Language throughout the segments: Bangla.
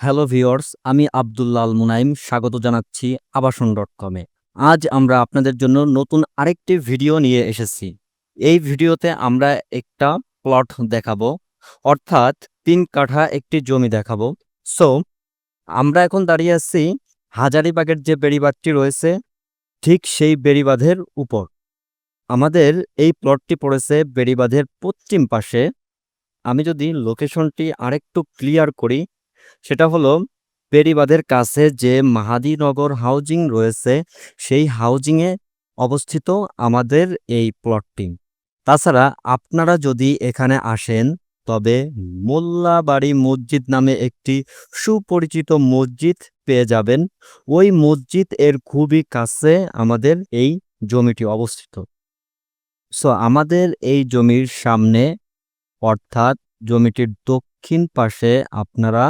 হ্যালো ভিওর্স আমি আব্দুল্লাহ আল মুনাইম, স্বাগত জানাচ্ছি আবাসন ডট কমে আজ আমরা আপনাদের জন্য নতুন আরেকটি ভিডিও নিয়ে এসেছি। এই ভিডিওতে আমরা একটা প্লট দেখাবো, অর্থাৎ তিন কাঠা একটি জমি দেখাবো। সো আমরা এখন দাঁড়িয়ে আছি হাজারিবাগের যে বেড়িবাঁধটি রয়েছে, ঠিক সেই বেড়িবাঁধের উপর। আমাদের এই প্লটটি পড়েছে বেড়িবাঁধের পশ্চিম পাশে। আমি যদি লোকেশনটি আরেকটু ক্লিয়ার করি সেটা হলো বেড়িবাঁধের কাছে যে মাহাদিনগর হাউজিং রয়েছে, সেই হাউজিংয়ে অবস্থিত আমাদের এই প্লটটি তাছাড়া আপনারা যদি এখানে আসেন, তবে মোল্লাবাড়ি মসজিদ নামে একটি সুপরিচিত মসজিদ পেয়ে যাবেন। ওই মসজিদ এর খুবই কাছে আমাদের এই জমিটি অবস্থিত। সো আমাদের এই জমির সামনে, অর্থাৎ জমিটির দক্ষিণ পাশে আপনারা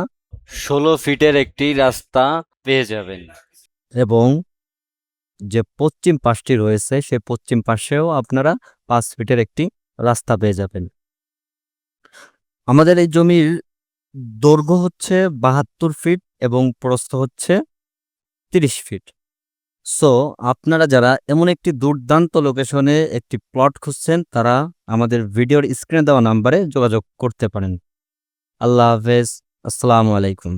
ষোলো ফিটের একটি রাস্তা পেয়ে যাবেন। এবং যে পশ্চিম পাশটি রয়েছে, সে পশ্চিম পাশেও আপনারা পাঁচ ফিটের একটি রাস্তা পেয়ে যাবেন। আমাদের এই জমির দৈর্ঘ্য হচ্ছে বাহাত্তর ফিট এবং প্রস্থ হচ্ছে তিরিশ ফিট। সো, আপনারা যারা এমন একটি দুর্দান্ত লোকেশনে একটি প্লট খুঁজছেন, তারা আমাদের ভিডিওর স্ক্রিনে দেওয়া নাম্বারে যোগাযোগ করতে পারেন। আল্লাহ হাফেজ। আসসালামু আলাইকুম